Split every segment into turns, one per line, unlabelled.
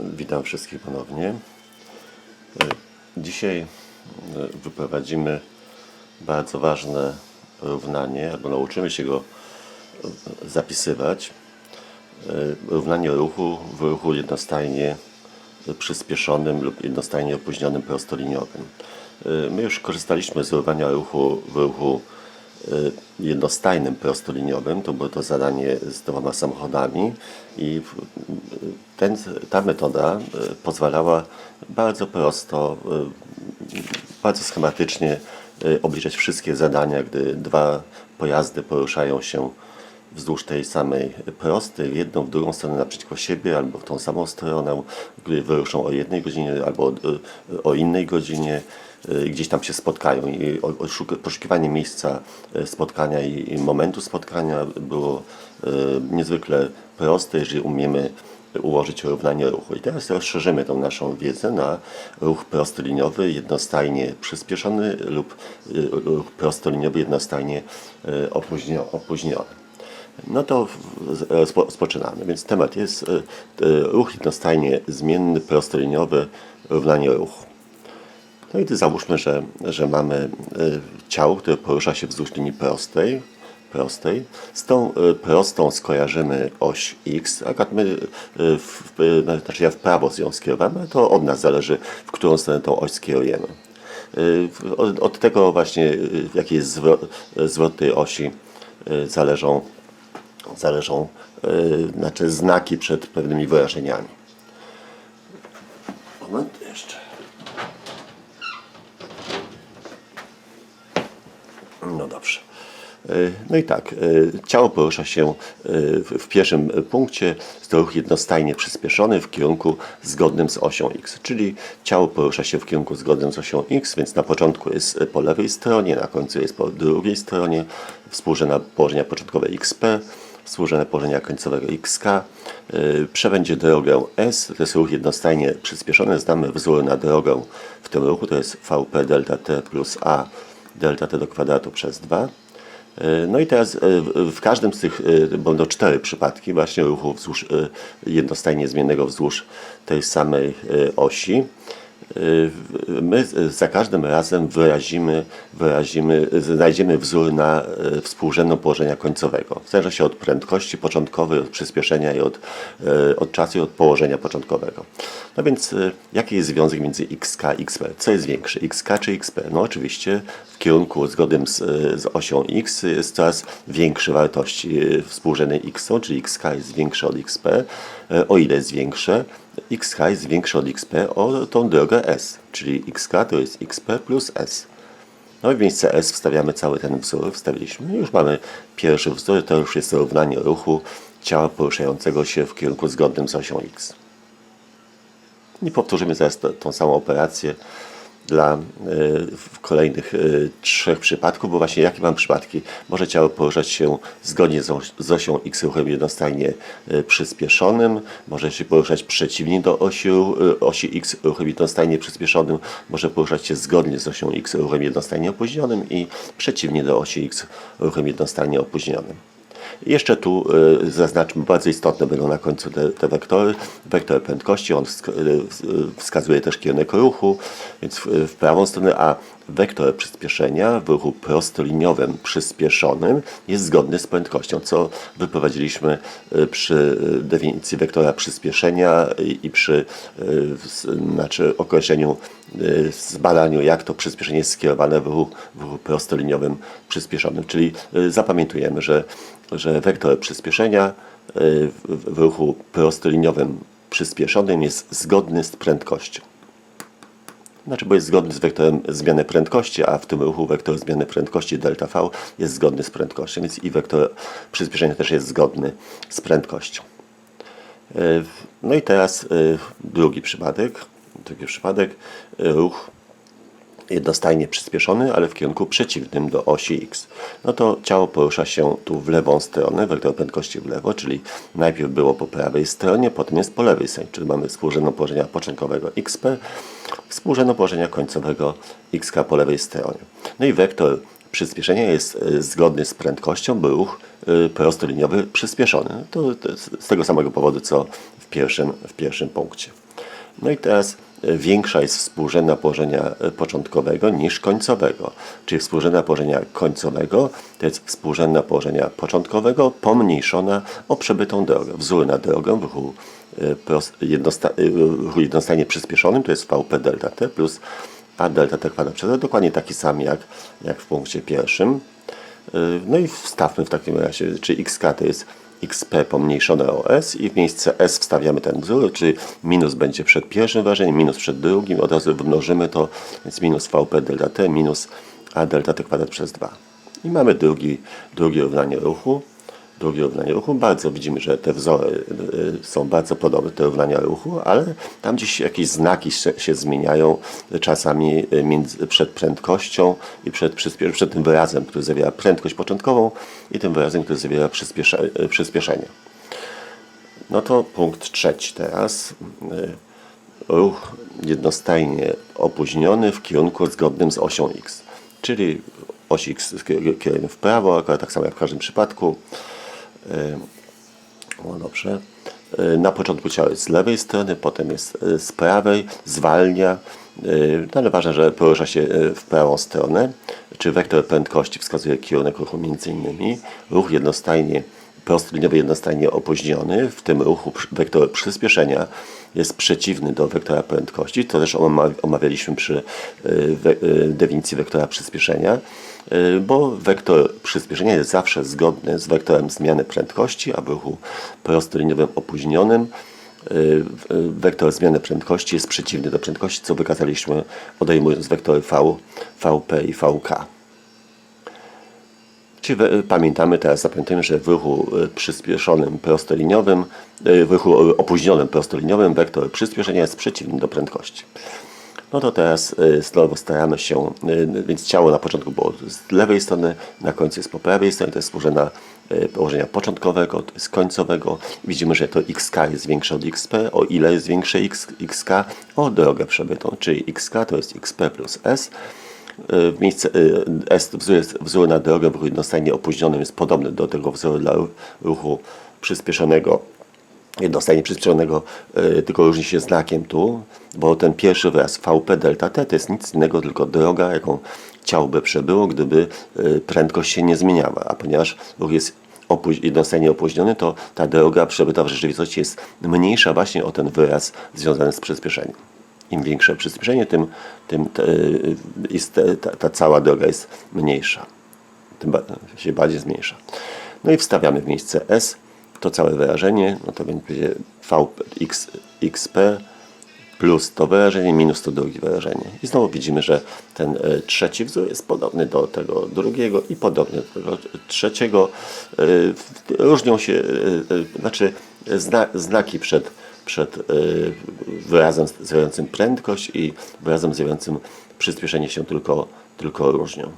Witam wszystkich ponownie. Dzisiaj e, wyprowadzimy bardzo ważne równanie, albo nauczymy się go e, zapisywać. E, Równanie ruchu w ruchu jednostajnie przyspieszonym lub jednostajnie opóźnionym prostoliniowym. My już korzystaliśmy z równania ruchu w ruchu jednostajnym prostoliniowym. To było to zadanie z dwoma samochodami i w- ten, ta metoda e, pozwalała bardzo prosto, bardzo schematycznie obliczać wszystkie zadania, gdy dwa pojazdy poruszają się wzdłuż tej samej prostej, w jedną, w drugą stronę naprzeciwko siebie, albo w tą samą stronę, gdy wyruszą o jednej godzinie, albo o, innej godzinie, y, gdzieś tam się spotkają i poszukiwanie miejsca y, spotkania i, momentu spotkania było y, niezwykle proste, jeżeli umiemy ułożyć równanie ruchu. I teraz rozszerzymy tą naszą wiedzę na ruch prostoliniowy, jednostajnie przyspieszony lub y, ruch prostoliniowy, jednostajnie y, opóźnio- opóźniony. No to rozpoczynamy. Więc temat jest y, y, ruch jednostajnie zmienny, prostoliniowy, równanie ruchu. No i załóżmy, że, że mamy y, ciało, które porusza się wzdłuż linii prostej. prostej. Z tą y, prostą skojarzymy oś x. Akurat my, y, w, w, znaczy ja w prawo z nią skierowałem, ale to od nas zależy, w którą stronę tą oś skierujemy. Od, od tego właśnie, jaki jest zwrot, zwrot tej osi, zależą, zależą znaczy znaki przed pewnymi wyrażeniami. Moment jeszcze. No dobrze. Y, No i tak, y, ciało porusza się y, w pierwszym punkcie, to ruch jednostajnie przyspieszony w kierunku zgodnym z osią x, czyli ciało porusza się w kierunku zgodnym z osią x, więc na początku jest po lewej stronie, na końcu jest po drugiej stronie, współrzędne położenia początkowe xp, współrzędne położenia końcowego xk, przebędzie drogę s, to jest ruch jednostajnie przyspieszony, znamy wzór na drogę w tym ruchu, to jest vp delta t plus a delta t do kwadratu przez 2. E, No i teraz e, w- każdym z tych e, będą cztery przypadki właśnie ruchu wzdłuż, jednostajnie zmiennego wzdłuż tej samej osi. My za każdym razem wyrazimy, wyrazimy, znajdziemy wzór na e, współrzędną położenia końcowego. W zależności od prędkości początkowej, od przyspieszenia i od, e, od czasu i od położenia początkowego. No więc e, jaki jest związek między xk i xp? Co jest większe, xk czy xp? No oczywiście w kierunku zgodnym z, z osią x jest coraz większe wartości współrzędnej x czyli xk jest większe od xp. O ile jest większe? Xk jest większe od xp o tą drogę s, czyli xk to jest xp plus s. No i w miejsce S wstawiamy cały ten wzór, wstawiliśmy. Już mamy pierwszy wzór, to już jest równanie ruchu ciała poruszającego się w kierunku zgodnym z osią X. I powtórzymy zaraz tą samą operację dla e, kolejnych e, trzech przypadków, bo właśnie jakie mam przypadki? Może ciało poruszać się zgodnie z, os- z osią x ruchem jednostajnie e, przyspieszonym, może się poruszać przeciwnie do osi, osi x ruchem jednostajnie przyspieszonym, może poruszać się zgodnie z osią x ruchem jednostajnie opóźnionym i przeciwnie do osi x ruchem jednostajnie opóźnionym. Jeszcze tu y, zaznaczmy, bardzo istotne będą na końcu te, te wektory. Wektor prędkości, on y, y, wskazuje też kierunek ruchu, więc w, w prawą stronę, a wektor przyspieszenia w ruchu prostoliniowym przyspieszonym jest zgodny z prędkością, co wyprowadziliśmy przy definicji wektora przyspieszenia i, przy znaczy określeniu, zbadaniu, jak to przyspieszenie jest skierowane w ruchu, w ruchu prostoliniowym przyspieszonym. Czyli zapamiętujemy, że, że wektor przyspieszenia w ruchu prostoliniowym przyspieszonym jest zgodny z prędkością. Znaczy, bo jest zgodny z wektorem zmiany prędkości, a w tym ruchu wektor zmiany prędkości delta V jest zgodny z prędkością, więc i wektor przyspieszenia też jest zgodny z prędkością. E, No i teraz e, drugi przypadek. Drugi przypadek, ruch jednostajnie przyspieszony, ale w kierunku przeciwnym do osi x. No to ciało porusza się tu w lewą stronę, wektor prędkości w lewo, czyli najpierw było po prawej stronie, potem jest po lewej stronie, czyli mamy współrzędną położenia początkowego xp, współrzędną położenia końcowego xk po lewej stronie. No i wektor przyspieszenia jest e, zgodny z prędkością, bo ruch e, prostoliniowy przyspieszony. To, to z tego samego powodu, co w pierwszym, w pierwszym punkcie. No i teraz większa jest współrzędna położenia e, początkowego niż końcowego. Czyli współrzędna położenia końcowego to jest współrzędna położenia początkowego pomniejszona o przebytą drogę. Wzór na drogę w ruchu, e, jednosta, e, ruchu jednostanie przyspieszonym to jest VP delta T plus A delta T kwadrat przez dokładnie taki sam jak, jak w punkcie pierwszym. No i wstawmy w takim razie, czy xk to jest xp pomniejszone o s i w miejsce s wstawiamy ten wzór, czyli minus będzie przed pierwszym wyrażeniem, minus przed drugim, od razu wymnożymy to, więc minus vp delta t minus a delta t kwadrat przez 2. I mamy drugi, drugie równanie ruchu. Drugie równanie ruchu. Bardzo widzimy, że te wzory y, są bardzo podobne, te równania ruchu, ale tam gdzieś jakieś znaki się, zmieniają czasami y, między, przed prędkością i przed, przed tym wyrazem, który zawiera prędkość początkową i tym wyrazem, który zawiera przyspiesze, y, przyspieszenie. No to punkt trzeci teraz. Y, Ruch jednostajnie opóźniony w kierunku zgodnym z osią x. Czyli oś x kierujemy w prawo, akurat tak samo jak w każdym przypadku. Y, O, dobrze. Y, Na początku ciało jest z lewej strony, potem jest y, z prawej, zwalnia. No ale ważne, że porusza się w prawą stronę. Czy wektor prędkości wskazuje kierunek ruchu między innymi. Ruch jednostajnie prostoliniowy jednostajnie opóźniony. W tym ruchu wektor przyspieszenia jest przeciwny do wektora prędkości. To też oma- omawialiśmy przy y, y, definicji wektora przyspieszenia, y, bo wektor przyspieszenia jest zawsze zgodny z wektorem zmiany prędkości, a w ruchu prostoliniowym opóźnionym wektor zmiany prędkości jest przeciwny do prędkości, co wykazaliśmy odejmując wektory V, VP i VK. We- pamiętamy teraz, zapamiętajmy, że w ruchu y, przyspieszonym prostoliniowym, y, w ruchu y, opóźnionym prostoliniowym wektor przyspieszenia jest przeciwny do prędkości. No to teraz znowu staramy się, więc ciało na początku było z lewej strony, na końcu jest po prawej stronie, to jest y, położenia początkowego, to jest końcowego. Widzimy, że to xk jest większe od xp, o ile jest większe x, xk? O drogę przebytą, czyli xk to jest xp plus s. W miejsce wzór, jest, wzór na drogę w jednostajnie opóźnionym jest podobny do tego wzoru dla ru- ruchu przyspieszonego, jednostajnie przyspieszonego, y, tylko różni się znakiem tu, bo ten pierwszy wyraz VP delta T to jest nic innego, tylko droga, jaką ciało by przebyło, gdyby prędkość się nie zmieniała, a ponieważ ruch jest opóź- jednostajnie opóźniony, to ta droga przebyta w rzeczywistości jest mniejsza właśnie o ten wyraz związany z przyspieszeniem im większe przyspieszenie, tym, tym te, jest ta, ta cała droga jest mniejsza. Tym się bardziej zmniejsza. No i wstawiamy w miejsce S to całe wyrażenie, no to będzie Vx, xp plus to wyrażenie minus to drugie wyrażenie. I znowu widzimy, że ten e, trzeci wzór jest podobny do tego drugiego i podobny do tego trzeciego. W- Różnią się, znaczy zna, znaki przed, przed e, wyrazem zjawiającym prędkość i wyrazem zjawiającym przyspieszenie się tylko, tylko różnią.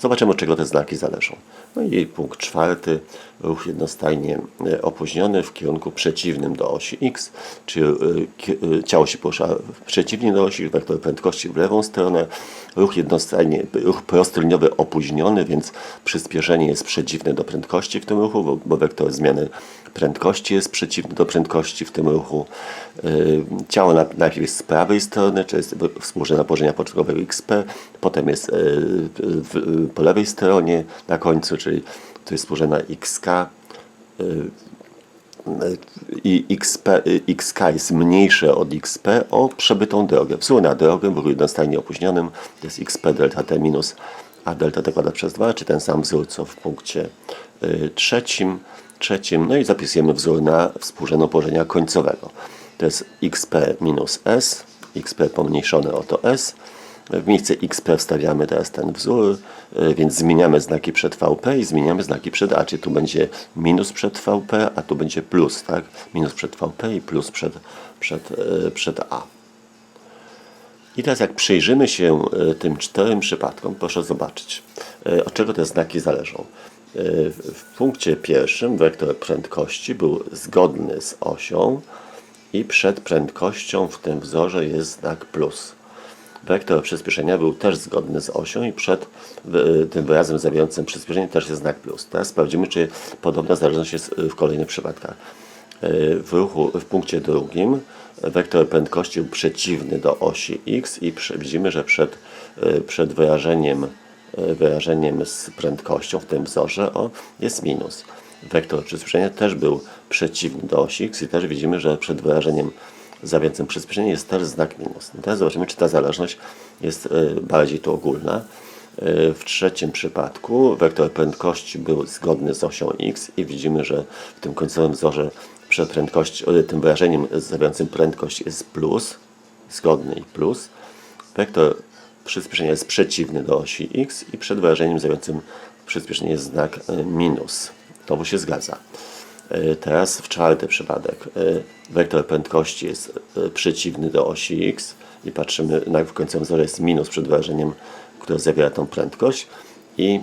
Zobaczymy, od czego te znaki zależą. No i punkt czwarty, ruch jednostajnie e, opóźniony w kierunku przeciwnym do osi x, czyli e, ciało się porusza przeciwnie do osi, wektor prędkości w lewą stronę, ruch jednostajnie, ruch prostoliniowy opóźniony, więc przyspieszenie jest przeciwne do prędkości w tym ruchu, bo wektor zmiany prędkości jest przeciwny do prędkości w tym ruchu. E, Ciało na- najpierw jest z prawej strony, czyli jest współrzędna położenia początkowego XP, potem jest w, po lewej stronie na końcu, czyli to jest współrzędna XK i XP, XK jest mniejsze od XP o przebytą drogę. Wzór na drogę w ruchu jednostajnie opóźnionym to jest XP delta T minus A delta T kwadrat przez 2, czy ten sam wzór co w punkcie y, trzecim. Trzecim. No i zapisujemy wzór na współrzędną położenia końcowego. To jest XP minus S, XP pomniejszone o to S. W miejsce XP wstawiamy teraz ten wzór, y, więc zmieniamy znaki przed VP i zmieniamy znaki przed A, czyli tu będzie minus przed VP, a tu będzie plus, tak? Minus przed VP i plus przed, przed, y, przed A. I teraz jak przyjrzymy się y, tym czterem przypadkom, proszę zobaczyć, od czego te znaki zależą. W punkcie pierwszym wektor prędkości był zgodny z osią i przed prędkością w tym wzorze jest znak plus. Wektor przyspieszenia był też zgodny z osią i przed tym wyrazem zawierającym przyspieszenie też jest znak plus. Teraz sprawdzimy, czy podobna zależność jest w kolejnych przypadkach. w ruchu w punkcie drugim wektor prędkości był przeciwny do osi x i widzimy, że przed, przed wyrażeniem, wyrażeniem z prędkością w tym wzorze o, jest minus. Wektor przyspieszenia też był przeciwny do osi x i też widzimy, że przed wyrażeniem zawierającym przyspieszenie jest też znak minus. No teraz zobaczymy, czy ta zależność jest e, bardziej tu ogólna. E, W trzecim przypadku wektor prędkości był zgodny z osią x i widzimy, że w tym końcowym wzorze przed prędkością, e, tym wyrażeniem zawierającym prędkość jest plus, zgodny i plus. Wektor przyspieszenia jest przeciwny do osi x i przed wyrażeniem zawierającym przyspieszenie jest znak e, minus. To się zgadza. E, Teraz w czwarty przypadek. e, Wektor prędkości jest przeciwny do osi x i patrzymy na końcowym wzorze jest minus przed wyrażeniem, które zawiera tą prędkość i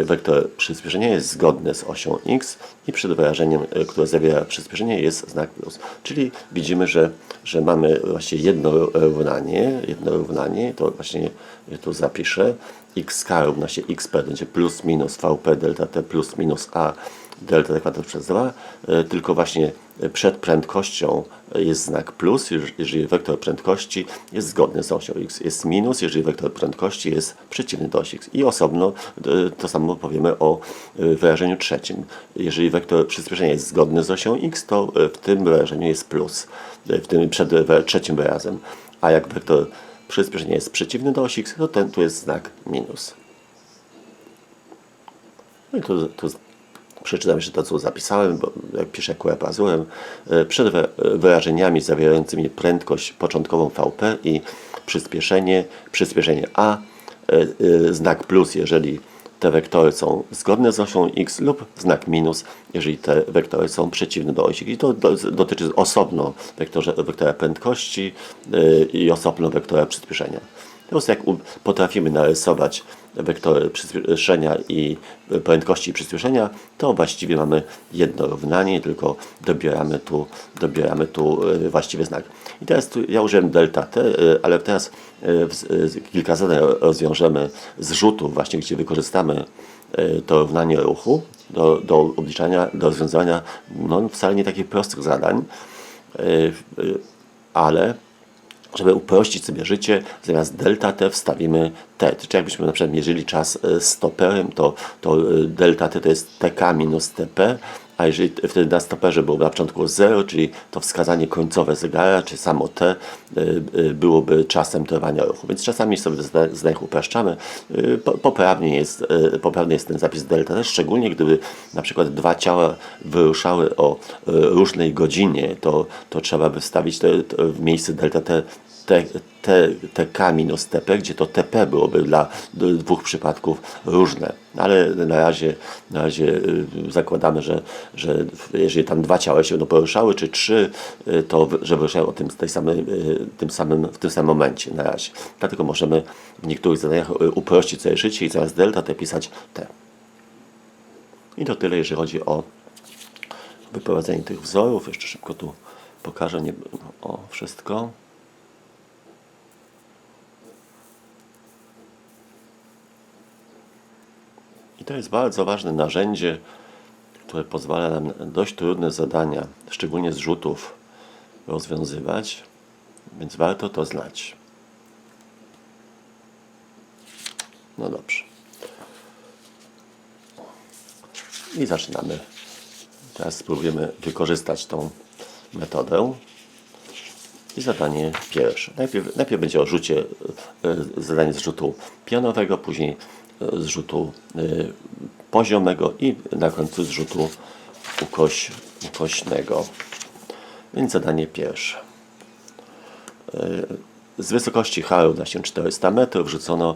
e, wektor przyspieszenia jest zgodny z osią x i przed wyrażeniem, e, które zawiera przyspieszenie jest znak plus. Czyli widzimy, że, że mamy właśnie jedno równanie, jedno równanie, to właśnie ja tu zapiszę, xk równa się xp, będzie plus minus vp delta t plus minus a delta t kwadrat przez 2, e, tylko właśnie przed prędkością jest znak plus, jeż- jeżeli wektor prędkości jest zgodny z osią x. Jest minus, jeżeli wektor prędkości jest przeciwny do osi x. I osobno to samo powiemy o e, wyrażeniu trzecim. Jeżeli wektor przyspieszenia jest zgodny z osią x, to e, w tym wyrażeniu jest plus, e, w tym przed trzecim wyrazem. A jak wektor przyspieszenia jest przeciwny do osi x, to ten tu jest znak minus. No i tu, tu przeczytam jeszcze to, co zapisałem, bo jak piszę kółę pazurem. E, Przed wy- wyrażeniami zawierającymi prędkość początkową VP i przyspieszenie, przyspieszenie A, e, e, znak plus, jeżeli te wektory są zgodne z osią x lub znak minus, jeżeli te wektory są przeciwne do osi. I to do, dotyczy osobno wektorze, wektora prędkości i osobno wektora przyspieszenia. Po prostu jak potrafimy narysować wektory przyspieszenia i prędkości przyspieszenia, to właściwie mamy jedno równanie, tylko dobieramy tu, dobieramy tu e, właściwy znak. I teraz tu ja użyłem delta t, e, ale teraz e, kilka zadań rozwiążemy z rzutów, właśnie gdzie wykorzystamy to równanie ruchu do, do obliczania, do rozwiązania no, wcale nie takich prostych zadań, ale żeby uprościć sobie życie, zamiast delta t wstawimy t. Czyli jakbyśmy na przykład mierzyli czas e, stoperem, to, to e, delta t to jest tk minus tp, a jeżeli wtedy na stoperze byłoby na początku 0, czyli to wskazanie końcowe zegara, czy samo t e, e, byłoby czasem trwania ruchu. Więc czasami sobie zdania upraszczamy. Po- Poprawnie jest, poprawny jest ten zapis delta t, szczególnie gdyby na przykład dwa ciała wyruszały o różnej godzinie, to, to trzeba by wstawić w miejsce delta t te, te, TK minus TP, gdzie to TP byłoby dla dwóch przypadków różne. Ale na razie, na razie y, zakładamy, że, że jeżeli tam dwa ciała się będą poruszały, czy trzy, y, to że wyruszają o tym, tej samej, y, tym samym, w tym samym momencie na razie. Dlatego możemy w niektórych zadaniach uprościć sobie życie i zamiast delta T pisać T. I to tyle, jeżeli chodzi o wyprowadzenie tych wzorów. Jeszcze szybko tu pokażę nie, o wszystko. I to jest bardzo ważne narzędzie, które pozwala nam dość trudne zadania, szczególnie z rzutów, rozwiązywać, więc warto to znać. No dobrze. I zaczynamy. Teraz spróbujemy wykorzystać tą metodę. I zadanie pierwsze. Najpierw, najpierw będzie o rzucie, e, zadanie z rzutu pionowego, później e, z rzutu e, poziomego i na końcu z rzutu ukoś, ukośnego. Więc zadanie pierwsze. E, Z wysokości H równa się 400 metrów rzucono,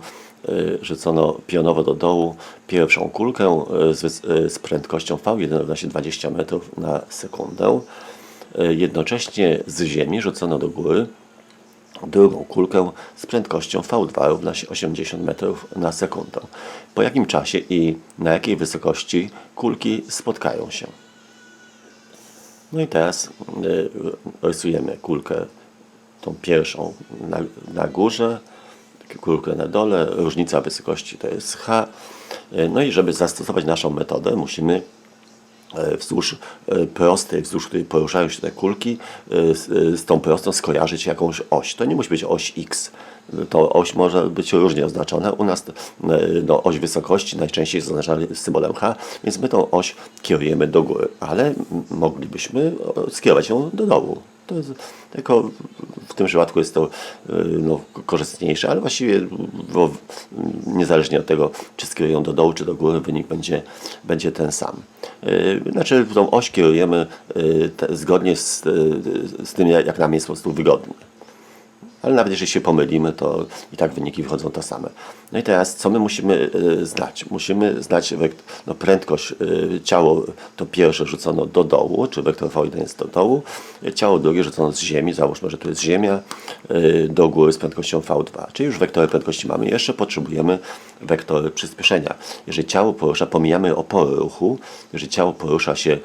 e, rzucono pionowo do dołu pierwszą kulkę z, z prędkością V1 równa się 20 metrów na sekundę. Jednocześnie z ziemi rzucono do góry drugą kulkę z prędkością V2 równa się 80 metrów na sekundę. Po jakim czasie i na jakiej wysokości kulki spotkają się? No i teraz y, rysujemy kulkę tą pierwszą na, na górze, kulkę na dole, różnica wysokości to jest h. Y, No i żeby zastosować naszą metodę, musimy wzdłuż e, prostej, wzdłuż której poruszają się te kulki, e, z, e, tą prostą skojarzyć jakąś oś. To nie musi być oś X. To oś może być różnie oznaczona. U nas e, no, oś wysokości najczęściej jest oznaczana symbolem H, więc my tą oś kierujemy do góry, ale moglibyśmy skierować ją do dołu. To jest, tylko w tym przypadku jest to y, no, korzystniejsze, ale właściwie bo, niezależnie od tego, czy skierują do dołu, czy do góry, wynik będzie, będzie ten sam. Y, Znaczy tą oś kierujemy y, te, zgodnie z, z tym, jak nam jest po prostu wygodnie. Ale nawet jeżeli się pomylimy, to i tak wyniki wychodzą te same. No i teraz, co my musimy y, znać? Musimy znać no, prędkość. y, Ciało to pierwsze rzucono do dołu, czy wektor V1 jest do dołu. Ciało drugie rzucono z Ziemi, załóżmy, że to jest Ziemia, y, do góry z prędkością V2. Czyli już wektory prędkości mamy. Jeszcze potrzebujemy wektory przyspieszenia. Jeżeli ciało porusza, pomijamy opory ruchu, jeżeli ciało porusza się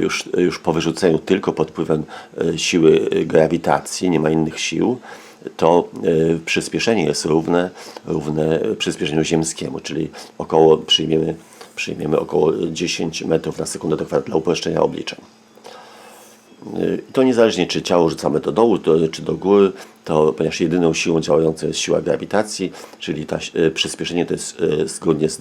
już, już po wyrzuceniu tylko pod wpływem siły grawitacji, nie ma innych sił, to y, przyspieszenie jest równe, równe przyspieszeniu ziemskiemu, czyli około przyjmiemy, przyjmiemy około 10 metrów na sekundę do kwadrat dla uproszczenia obliczeń. Y, To niezależnie czy ciało rzucamy do dołu to, czy do góry, to ponieważ jedyną siłą działającą jest siła grawitacji, czyli ta, y, przyspieszenie to jest zgodnie z